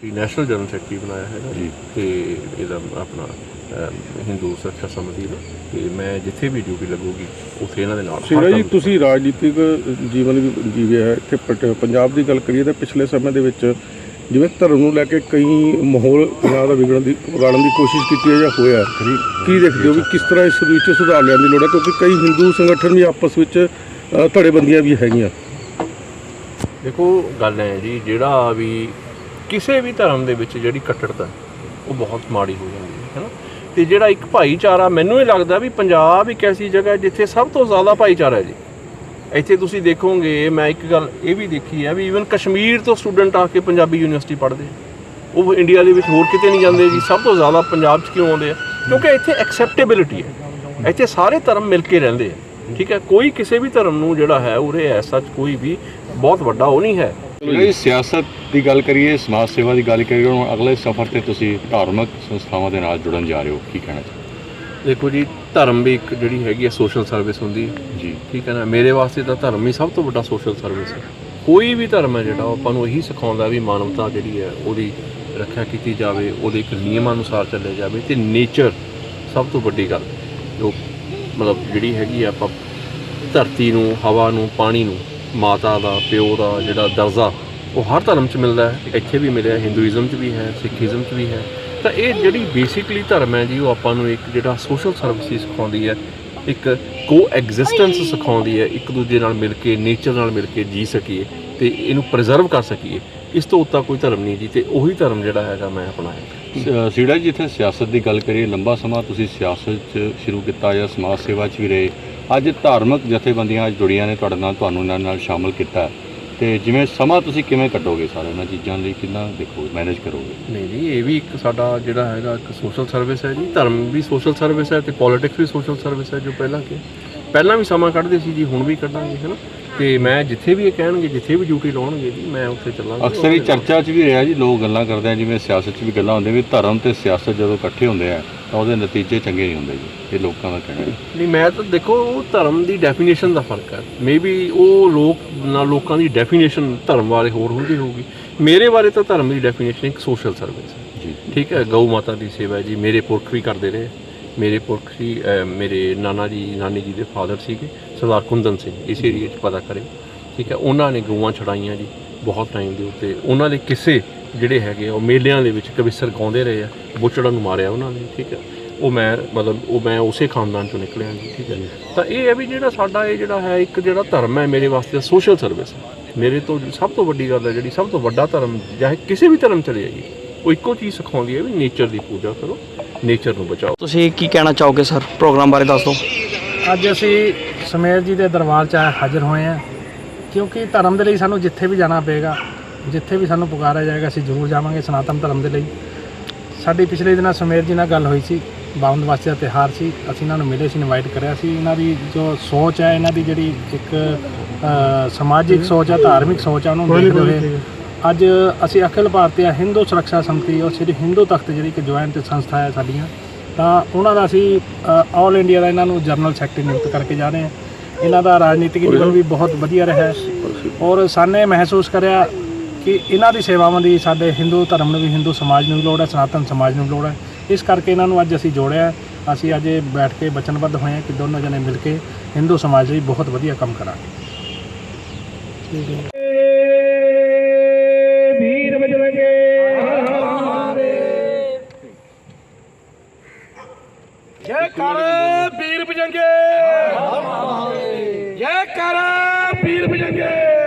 ਕਿ national general secretary ਬਣਾਇਆ ਹੈਗਾ ਜੀ। ਤੇ ਇਹਦਾ ਆਪਣਾ ਹਿੰਦੂ ਸੁਰੱਖਿਆ ਸਮਿਤੀ ਦਾ। ਤੇ ਮੈਂ ਜਿੱਥੇ ਵੀ ਡਿਊਟੀ ਲੱਗੂਗੀ ਉੱਥੇ ਇਹਨਾਂ ਦੇ ਨਾਲ ਸੀਰਾ ਜੀ ਤੁਸੀਂ ਰਾਜਨੀਤਿਕ ਜੀਵਨ ਵੀ ਜੀਵਿਆ ਹੈ। ਇੱਥੇ ਪੰਜਾਬ ਦੀ ਗੱਲ ਕਰੀਏ ਤਾਂ ਪਿਛਲੇ ਸਮੇਂ ਦੇ ਵਿੱਚ ਜਿਵੇਂ ਧਰਮ ਨੂੰ ਲੈ ਕੇ ਕਈ ਮਾਹੌਲ ਪੰਜਾਬ ਦਾ ਵਿਗੜਨ ਦੀ ਵਿਗਾੜਨ ਦੀ ਕੋਸ਼ਿਸ਼ ਕੀਤੀ ਹੈ ਜਾਂ ਹੋਇਆ। ਕੀ ਦੇਖਦੇ ਹੋ ਵੀ ਕਿਸ ਤਰ੍ਹਾਂ ਇਸ ਵਿੱਚ ਸੁਧਾਰ ਲਿਆਉਣ ਦੀ ਲੋੜ ਹੈ? ਕਿਉਂਕਿ ਕਈ ਹਿੰਦੂ ਸੰਗਠਨ ਵੀ ਆਪਸ ਵਿੱਚ ਧੜੇਬੰਦੀਆਂ ਵੀ ਹੈਗੀਆਂ। ਦੇਖੋ ਗੱਲ ਹੈ ਜੀ ਜਿਹੜਾ ਵੀ ਕਿਸੇ ਵੀ ਧਰਮ ਦੇ ਵਿੱਚ ਜਿਹੜੀ ਕੱਟੜਤਾ, ਉਹ ਬਹੁਤ ਮਾੜੀ ਹੋ ਜਾਂਦੀ ਹੈ ਹੈਨਾ ਤੇ ਜਿਹੜਾ ਇੱਕ ਭਾਈਚਾਰਾ, ਮੈਨੂੰ ਇਹ ਲੱਗਦਾ ਵੀ ਪੰਜਾਬ ਇੱਕ ਐਸੀ ਜਗ੍ਹਾ ਹੈ ਜਿੱਥੇ ਸਭ ਤੋਂ ਜ਼ਿਆਦਾ ਭਾਈਚਾਰਾ ਹੈ ਜੀ। ਇੱਥੇ ਤੁਸੀਂ ਦੇਖੋਗੇ, ਮੈਂ ਇੱਕ ਗੱਲ ਇਹ ਵੀ ਦੇਖੀ ਹੈ ਵੀ ਈਵਨ ਕਸ਼ਮੀਰ ਤੋਂ ਸਟੂਡੈਂਟ ਆ ਕੇ ਪੰਜਾਬੀ ਯੂਨੀਵਰਸਿਟੀ ਪੜ੍ਹਦੇ ਉਹ ਇੰਡੀਆ ਦੇ ਵਿੱਚ ਹੋਰ ਕਿਤੇ ਨਹੀਂ ਜਾਂਦੇ ਜੀ, ਸਭ ਤੋਂ ਜ਼ਿਆਦਾ ਪੰਜਾਬ 'ਚ ਕਿਉਂ ਆਉਂਦੇ ਆ? ਕਿਉਂਕਿ ਇੱਥੇ ਐਕਸੈਪਟੇਬਿਲਿਟੀ ਹੈ। ਇੱਥੇ ਸਾਰੇ ਧਰਮ ਮਿਲ ਕੇ ਰਹਿੰਦੇ ਆ, ਠੀਕ ਹੈ? ਕੋਈ ਕਿਸੇ ਵੀ ਧਰਮ ਨੂੰ ਜਿਹੜਾ ਹੈ, ਉਰੇ ਐਸਾ ਕੋਈ ਵੀ ਬਹੁਤ ਵੱਡਾ ਉਹ ਨਹੀਂ ਹੈ। ਜਿਹੜੀ ਸਿਆਸਤ ਦੀ ਗੱਲ ਕਰੀਏ ਸਮਾਜ ਸੇਵਾ ਦੀ ਗੱਲ ਕਰੀਏ ਹੁਣ ਅਗਲੇ ਸਫ਼ਰ ਤੇ ਤੁਸੀਂ ਧਾਰਮਿਕ ਸੰਸਥਾਵਾਂ ਦੇ ਨਾਲ ਜੁੜਨ ਜਾ ਰਹੇ ਹੋ ਕੀ ਕਹਿਣਾ ਚਾਹੁੰਦੇ ਦੇਖੋ ਜੀ ਧਰਮ ਵੀ ਇੱਕ ਜਿਹੜੀ ਹੈਗੀ ਹੈ ਸੋਸ਼ਲ ਸਰਵਿਸ ਹੁੰਦੀ ਹੈ। ਜੀ। ਠੀਕ ਹੈ ਨਾ ਮੇਰੇ ਵਾਸਤੇ ਤਾਂ ਧਰਮ ਹੀ ਸਭ ਤੋਂ ਵੱਡਾ ਸੋਸ਼ਲ ਸਰਵਿਸ ਹੈ। ਕੋਈ ਵੀ ਧਰਮ ਹੈ ਜਿਹੜਾ ਉਹ ਆਪਾਂ ਨੂੰ ਇਹੀ ਸਿਖਾਉਂਦਾ ਵੀ ਮਾਨਵਤਾ ਜਿਹੜੀ ਹੈ ਉਹਦੀ ਰੱਖਿਆ ਕੀਤੀ ਜਾਵੇ ਉਹਦੇ ਇੱਕ ਨਿਯਮ ਅਨੁਸਾਰ ਚੱਲਿਆ ਜਾਵੇ ਤੇ ਨੇਚਰ ਸਭ ਤੋਂ ਵੱਡੀ ਗੱਲ ਜੋ ਮਤਲਬ ਜਿਹੜੀ ਹੈਗੀ ਆ ਆਪਾਂ ਧਰਤੀ ਨੂੰ ਹਵਾ ਨੂੰ ਪਾਣੀ ਨੂੰ ਮਾਤਾ ਦਾ, ਪਿਓ ਦਾ ਜਿਹੜਾ ਦਰਜਾ, ਉਹ ਹਰ ਧਰਮ 'ਚ ਮਿਲਦਾ ਹੈ। ਇੱਥੇ ਵੀ ਮਿਲਿਆ, ਹਿੰਦੂਇਜ਼ਮ 'ਚ ਵੀ ਹੈ ਸਿੱਖੀਜ਼ਮ 'ਚ ਵੀ ਹੈ। ਤਾਂ ਇਹ ਜਿਹੜੀ ਬੇਸਿਕਲੀ ਧਰਮ ਹੈ ਜੀ, ਉਹ ਆਪਾਂ ਨੂੰ ਇੱਕ ਜਿਹੜਾ ਸੋਸ਼ਲ ਸਰਵਿਸ ਸਿਖਾਉਂਦੀ ਹੈ, ਇੱਕ ਕੋ ਐਗਜ਼ਿਸਟੈਂਸ ਸਿਖਾਉਂਦੀ ਹੈ, ਇੱਕ ਦੂਜੇ ਨਾਲ ਮਿਲ ਕੇ ਨੇਚਰ ਨਾਲ ਮਿਲ ਕੇ ਜੀ ਸਕੀਏ ਤੇ ਇਹਨੂੰ ਪ੍ਰੀਜ਼ਰਵ ਕਰ ਸਕੀਏ। ਇਸ ਤੋਂ ਉੱਤਾ ਕੋਈ ਧਰਮ ਨਹੀਂ ਜੀ, ਤੇ ਉਹੀ ਧਰਮ ਜਿਹੜਾ ਹੈਗਾ ਮੈਂ ਅਪਣਾਇਆ ਸੀੜਾ ਜੀ ਜਿੱਥੇ ਸਿਆਸਤ ਦੀ ਗੱਲ ਕਰੀਏ, ਲੰਬਾ ਸਮਾਂ ਤੁਸੀਂ ਸਿਆਸਤ 'ਚ ਸ਼ੁਰੂ ਕੀਤਾ ਜਾਂ ਸਮਾਜ ਸੇਵਾ 'ਚ ਵੀ ਰਹੇ ਅੱਜ ਧਾਰਮਿਕ ਜਥੇਬੰਦੀਆਂ ਅੱਜ ਜੁੜੀਆਂ ਨੇ ਤੁਹਾਡੇ ਨਾਲ ਤੁਹਾਨੂੰ ਇਹਨਾਂ ਨਾਲ ਸ਼ਾਮਲ ਕੀਤਾ ਤੇ ਜਿਵੇਂ ਸਮਾਂ ਤੁਸੀਂ ਕਿਵੇਂ ਕੱਟੋਗੇ ਸਾਰੇ ਇਹਨਾਂ ਚੀਜ਼ਾਂ ਲਈ ਕਿੰਨਾ ਦੇਖੋਗੇ ਮੈਨੇਜ ਕਰੋਗੇ? ਨਹੀਂ ਜੀ ਇਹ ਵੀ ਇੱਕ ਸਾਡਾ ਜਿਹੜਾ ਹੈਗਾ ਇੱਕ ਸੋਸ਼ਲ ਸਰਵਿਸ ਹੈ ਜੀ। ਧਰਮ ਵੀ ਸੋਸ਼ਲ ਸਰਵਿਸ ਹੈ ਤੇ ਪੋਲਿਟਿਕਸ ਵੀ ਸੋਸ਼ਲ ਸਰਵਿਸ ਹੈ ਜੋ ਪਹਿਲਾਂ ਕਿ ਪਹਿਲਾਂ ਵੀ ਸਮਾਂ ਕੱਢਦੇ ਸੀ ਜੀ ਹੁਣ ਵੀ ਕੱਢਾਂਗੇ ਹੈ ਨਾ? ਤੇ ਮੈਂ ਜਿੱਥੇ ਵੀ ਇਹ ਕਹਿਣਗੇ ਜਿੱਥੇ ਵੀ ਡਿਊਟੀ ਲਾਉਣਗੇ ਜੀ ਮੈਂ ਉੱਥੇ ਚੱਲਾਂਗਾ। ਅਕਸਰ ਹੀ ਚਰਚਾ 'ਚ ਵੀ ਰਿਹਾ ਜੀ ਲੋਕ ਗੱਲਾਂ ਕਰਦੇ ਆ ਜਿਵੇਂ ਸਿਆਸਤ 'ਚ ਵੀ ਗੱਲਾਂ ਹੁੰਦੀਆਂ ਵੀ ਧਰਮ ਤੇ ਸਿਆਸਤ ਜਦੋਂ ਇਕੱਠੇ ਹੁੰਦੇ ਆ ਤਾਂ ਉਹਦੇ ਨਤੀਜੇ ਚੰਗੇ ਨਹੀਂ ਹੁੰਦੇ ਜੀ ਇਹ ਲੋਕਾਂ ਦਾ ਕਹਿਣਾ ਹੈ। ਨਹੀਂ ਮੈਂ ਤਾਂ ਦੇਖੋ ਉਹ ਧਰਮ ਦੀ ਡੈਫੀਨੇਸ਼ਨ ਦਾ ਫ਼ਰਕ ਹੈ। ਮੇਬੀ ਉਹ ਲੋਕ ਨਾ ਲੋਕਾਂ ਦੀ ਡੈਫੀਨੇਸ਼ਨ ਧਰਮ ਬਾਰੇ ਹੋਰ ਹੁੰਦੀ ਹੋਊਗੀ। ਮੇਰੇ ਬਾਰੇ ਤਾਂ ਧਰਮ ਦੀ ਡੈਫੀਨੇਸ਼ਨ ਇੱਕ ਸੋਸ਼ਲ ਸਰਵਿਸ ਹੈ। ਜੀ। ਠੀਕ ਹੈ ਗਊ ਮਾਤਾ ਦੀ ਸੇਵਾ ਜੀ ਮੇਰੇ ਪੁਰਖ ਵੀ ਕਰਦੇ ਰਹੇ। ਮੇਰੇ ਪੁਰਖ ਸੀ ਅਹ, ਮੇਰੇ ਨਾਨਾ ਜੀ ਨਾਨੀ ਜੀ ਦੇ ਫਾਦਰ ਸੀਗੇ ਸਰਦਾਰ ਕੁੰਦਨ ਸਿੰਘ ਇਸ ਏਰੀਏ 'ਚ ਪਤਾ ਕਰੇ ਠੀਕ ਹੈ ਉਹਨਾਂ ਨੇ ਗਊਆਂ ਛੜਾਈਆਂ ਜੀ ਬਹੁਤ ਟਾਈਮ ਦੇ ਉੱਤੇ। ਉਹਨਾਂ ਦੇ ਕਿਸੇ ਜਿਹੜੇ ਹੈਗੇ ਆ, ਉਹ ਮੇਲਿਆਂ ਦੇ ਵਿੱਚ ਕਵਿਸਰ ਗਾਉਂਦੇ ਰਹੇ ਆ ਬੁੱਚੜਾਂ ਨੂੰ ਮਾਰਿਆ ਉਹਨਾਂ ਨੇ ਠੀਕ ਹੈ। ਉਹ ਮੈਂ ਮਤਲਬ ਉਹ ਮੈਂ ਉਸੇ ਖਾਨਦਾਨ ਚੋਂ ਨਿਕਲਿਆ ਜੀ ਠੀਕ ਹੈ। ਤਾਂ ਇਹ ਹੈ ਵੀ ਜਿਹੜਾ ਸਾਡਾ ਇਹ ਜਿਹੜਾ ਹੈ ਇੱਕ ਜਿਹੜਾ ਧਰਮ ਹੈ ਮੇਰੇ ਵਾਸਤੇ ਸੋਸ਼ਲ ਸਰਵਿਸ ਹੈ। ਮੇਰੇ ਤੋਂ ਸਭ ਤੋਂ ਵੱਡੀ ਗੱਲ ਹੈ ਜਿਹੜੀ ਸਭ ਤੋਂ ਵੱਡਾ ਧਰਮ ਚਾਹੇ ਕਿਸੇ ਵੀ ਧਰਮ ਚਲੇ ਜਾਈਏ ਉਹ ਇੱਕੋ ਚੀਜ਼ ਸਿਖਾਉਂਦੀ ਹੈ ਵੀ ਨੇਚਰ ਦੀ ਪੂਜਾ ਕਰੋ ਨੇਚਰ ਨੂੰ ਬਚਾਓ। ਤੁਸੀਂ ਕੀ ਕਹਿਣਾ ਚਾਹੋਗੇ ਸਰ ਪ੍ਰੋਗਰਾਮ ਬਾਰੇ ਦੱਸ ਦਿਓ। ਅੱਜ ਅਸੀਂ ਸਮੇਰ ਜੀ ਦੇ ਦਰਬਾਰ 'ਚ ਹਾਜ਼ਰ ਹੋਏ ਹਾਂ ਕਿਉਂਕਿ ਧਰਮ ਦੇ ਲਈ ਸਾਨੂੰ ਜਿੱਥੇ ਵੀ ਜਾਣਾ ਪਏਗਾ ਜਿੱਥੇ ਵੀ ਸਾਨੂੰ ਪੁਕਾਰਿਆ ਜਾਏਗਾ ਅਸੀਂ ਜ਼ਰੂਰ ਜਾਵਾਂਗੇ ਸਨਾਤਨ ਧਰਮ ਦੇ ਲਈ। ਸਾਡੀ ਪਿਛਲੇ ਦਿਨਾਂ ਸਮੇਰ ਜੀ ਨਾਲ ਗੱਲ ਹੋਈ ਸੀ ਬਾਵਨ ਵਾਸਤੇ ਦਾ ਤਿਹਾਰ ਸੀ ਅਸੀਂ ਇਹਨਾਂ ਨੂੰ ਮਿਲੇ ਸੀ ਇਨਵਾਈਟ ਕਰਿਆ ਸੀ। ਇਹਨਾਂ ਦੀ ਜੋ ਸੋਚ ਹੈ ਇਹਨਾਂ ਦੀ ਜਿਹੜੀ ਇੱਕ ਸਮਾਜਿਕ ਸੋਚ ਹੈ ਧਾਰਮਿਕ ਸੋਚ ਹੈ ਉਹਨੂੰ ਦੇਖਦੇ ਹੋਏ ਅੱਜ ਅਸੀਂ ਅਖਿਲ ਭਾਰਤੀ ਹਿੰਦੂ ਸੁਰੱਖਿਆ ਸੰਮਤੀ ਔਰ ਸ੍ਰੀ ਹਿੰਦੂ ਤਖਤ ਜਿਹੜੀ ਕਿ ਜੁਆਇੰਟ ਸੰਸਥਾ ਹੈ ਸਾਡੀਆਂ ਤਾਂ ਉਹਨਾਂ ਦਾ ਅਸੀਂ ਆਲ ਇੰਡੀਆ ਦਾ ਇਹਨਾਂ ਨੂੰ ਜਨਰਲ ਸੈਕਟਰੀ ਨਿਯੁਕਤ ਕਰਕੇ ਜਾ ਰਹੇ ਹਾਂ। ਇਹਨਾਂ ਦਾ ਰਾਜਨੀਤਿਕ ਜੀਵਨ ਵੀ ਬਹੁਤ ਵਧੀਆ ਰਿਹਾ ਹੈ। ਔਰ ਸਾਨੇ ਮਹਿਸੂਸ ਕਰਿਆ ਕਿ ਇਹਨਾਂ ਦੀ ਸੇਵਾਵਾਂ ਦੀ ਸਾਡੇ ਹਿੰਦੂ ਧਰਮ ਨੂੰ ਵੀ, ਹਿੰਦੂ ਸਮਾਜ ਨੂੰ ਵੀ ਲੋੜ ਹੈ, ਸਨਾਤਨ ਸਮਾਜ ਨੂੰ ਵੀ ਲੋੜ ਹੈ। ਇਸ ਕਰਕੇ ਇਹਨਾਂ ਨੂੰ ਅੱਜ ਅਸੀਂ ਜੋੜਿਆ ਅਸੀਂ ਅੱਜ ਇਹ ਬੈਠ ਕੇ ਵਚਨਬੱਧ ਹੋਏ ਹਾਂ ਕਿ ਦੋਨੋਂ ਜਣੇ ਮਿਲ ਕੇ ਹਿੰਦੂ ਸਮਾਜ ਲਈ ਬਹੁਤ ਵਧੀਆ ਕੰਮ ਕਰਾਂਗੇ। ਵੀਰ ਬਜਰੰਗੇ ਜੈ ਕਰ ਵੀਰ ਬਜਰੰਗੇ ਜੈ ਕਰ ਵੀਰ ਬਜਰੰਗੇ